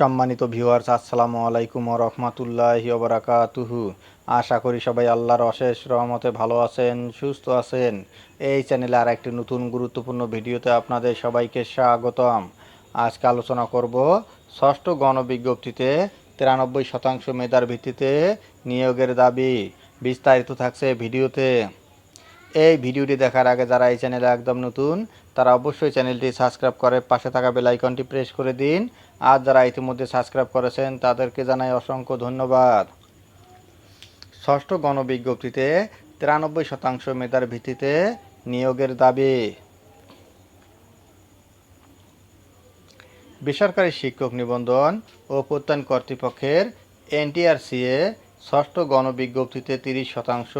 সম্মানিত ভিউয়ার্স, আসসালামু আলাইকুম রহমতুল্লাহি ওবরাকাতুহু আশা করি সবাই আল্লাহর অশেষ রহমতে ভালো আছেন, সুস্থ আছেন। এই চ্যানেলে আর একটি নতুন গুরুত্বপূর্ণ ভিডিওতে আপনাদের সবাইকে স্বাগতম। আজকে আলোচনা করব ষষ্ঠ গণবিজ্ঞপ্তিতে তিরানব্বই শতাংশ মেধার ভিত্তিতে নিয়োগের দাবি। বিস্তারিত থাকছে ভিডিওতে। এই ভিডিওটি দেখার আগে যারা এই চ্যানেলে একদম নতুন, তারা অবশ্যই চ্যানেলটি সাবস্ক্রাইব করে পাশে থাকা বেল আইকনটি প্রেস করে দিন। আর যারা ইতিমধ্যে সাবস্ক্রাইব করেছেন, তাদেরকে জানাই অসংখ্য ধন্যবাদ। ষষ্ঠ গণবিজ্ঞপ্তিতে তিরানব্বই শতাংশ মেধার ভিত্তিতে নিয়োগের দাবি। বেসরকারি শিক্ষক নিবন্ধন ও প্রত্যয়ন কর্তৃপক্ষের এনটিআরসিএ ষষ্ঠ গণবিজ্ঞপ্তিতে তিরিশ শতাংশ,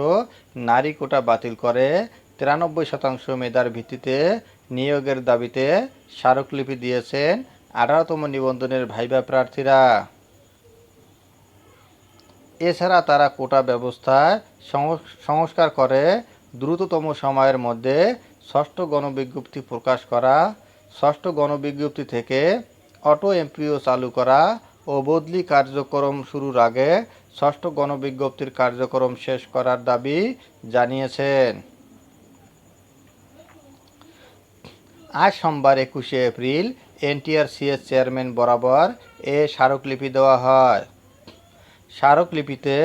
নারী কোটা বাতিল করে তিরানব্বই শতাংশ মেধার ভিত্তিতে নিয়োগের দাবিতে স্মারকলিপি দিয়েছেন আঠারোতম নিবন্ধনের ভাইবা প্রার্থীরা। এছাড়া তারা কোটা ব্যবস্থায় সংস- সংস্কার করে দ্রুততম সময়ের মধ্যে ষষ্ঠ গণবিজ্ঞপ্তি প্রকাশ করা, ষষ্ঠ গণবিজ্ঞপ্তি থেকে অটো এমপিও চালু করা ও বদলি কার্যক্রম শুরুর আগে ষষ্ঠ গণবিজ্ঞপ্তির কার্যক্রম শেষ করার দাবি জানিয়েছেন। আজ সোমবার একুশে এপ্রিল এনটিআরসিএস চেয়ারম্যান বরাবর এ স্মারকলিপি দেওয়া হয়। স্মারকলিপিতে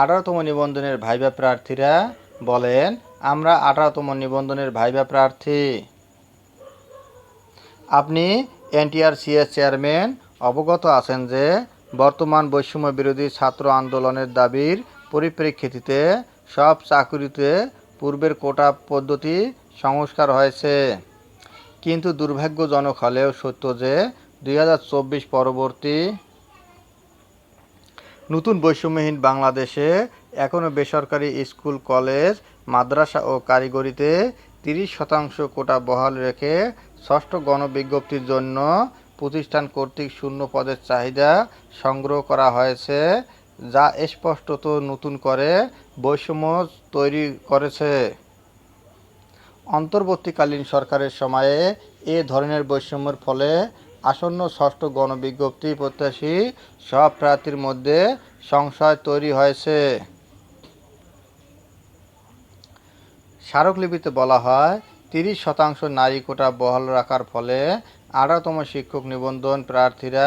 আঠারোতম নিবন্ধনের ভাইবা প্রার্থীরা বলেন, আমরা আঠারোতম নিবন্ধনের ভাইবা প্রার্থী। আপনি এনটিআরসিএস চেয়ারম্যান অবগত আছেন যে বর্তমান বৈষম্য বিরোধী ছাত্র আন্দোলনের দাবির পরিপ্রেক্ষিতে সব চাকুরিতে পূর্বের কোটা পদ্ধতি সংস্কার হয়েছে। কিন্তু দুর্ভাগ্যজনক হলেও সত্য যে দুই হাজার চব্বিশ পরবর্তী নতুন বৈষম্যহীন বাংলাদেশে এখনও বেসরকারি স্কুল, কলেজ, মাদ্রাসা ও কারিগরিতে তিরিশ শতাংশ কোটা বহাল রেখে ষষ্ঠ গণবিজ্ঞপ্তির জন্য প্রতিষ্ঠান কর্তৃক শূন্য পদের চাহিদা সংগ্রহ করা হয়েছে, যা স্পষ্টত নতুন করে বৈষম্য তৈরি করেছে। অন্তর্বর্তীকালীন সরকারের সময়ে এ ধরনের বৈষম্যের ফলে আসন্ন ষষ্ঠ গণবিজ্ঞপ্তি প্রত্যাশী সব প্রার্থীর মধ্যে সংশয় তৈরি হয়েছে। স্মারকলিপিতে বলা হয়, তিরিশ শতাংশ নারী কোটা বহাল রাখার ফলে আঠারোতম শিক্ষক নিবন্ধন প্রার্থীরা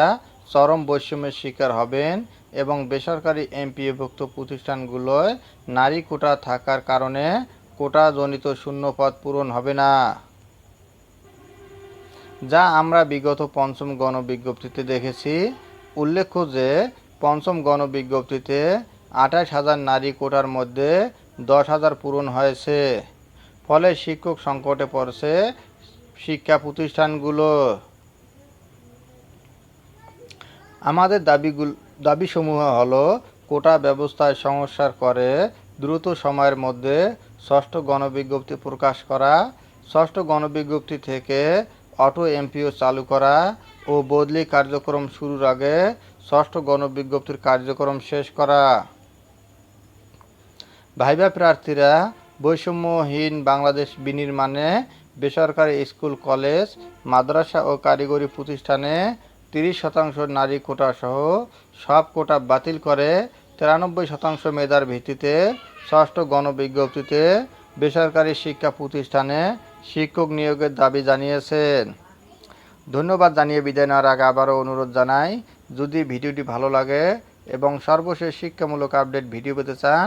চরম বৈষম্যের শিকার হবেন এবং বেসরকারি এমপিএভুক্ত প্রতিষ্ঠানগুলোয় নারী কোটা থাকার কারণে কোটাজনিত শূন্যপদ পূরণ হবে না। যা আমরা বিগত পঞ্চম গণবিজ্ঞপ্তিতে দেখেছি। উল্লেখ্য যে, পঞ্চম গণবিজ্ঞপ্তিতে আঠাশ হাজার নারী কোটার মধ্যে দশ হাজার পূরণ হয়েছে। ফলে শিক্ষক সংকটে পড়ছে শিক্ষা প্রতিষ্ঠানগুলো আমাদের দাবিগুলো, দাবিসমূহ হলো, কোটা ব্যবস্থায় সংস্কার করে দ্রুত সময়ের মধ্যে ষষ্ঠ গণবিজ্ঞপ্তি প্রকাশ করা, ষষ্ঠ গণবিজ্ঞপ্তি থেকে অটো এমপিও চালু করা ও বদলি কার্যক্রম শুরুর আগে ষষ্ঠ গণবিজ্ঞপ্তির কার্যক্রম শেষ করা। ভাইবা প্রার্থীরা বৈষম্যহীন বাংলাদেশ বিনির্মাণে বেসরকারি স্কুল, কলেজ, মাদ্রাসা ও কারিগরি প্রতিষ্ঠানে তিরিশ শতাংশ নারী কোটা সহ সব কোটা বাতিল করে তিরানব্বই শতাংশ মেধার ভিত্তিতে ষষ্ঠ গণবিজ্ঞপ্তিতে বেসরকারি শিক্ষা প্রতিষ্ঠানে শিক্ষক নিয়োগের দাবি জানিয়েছেন। ধন্যবাদ জানিয়ে বিদায় নেওয়ার আগে আবারও অনুরোধ জানাই, যদি ভিডিওটি ভালো লাগে এবং সর্বশেষ শিক্ষামূলক আপডেট ভিডিও পেতে চান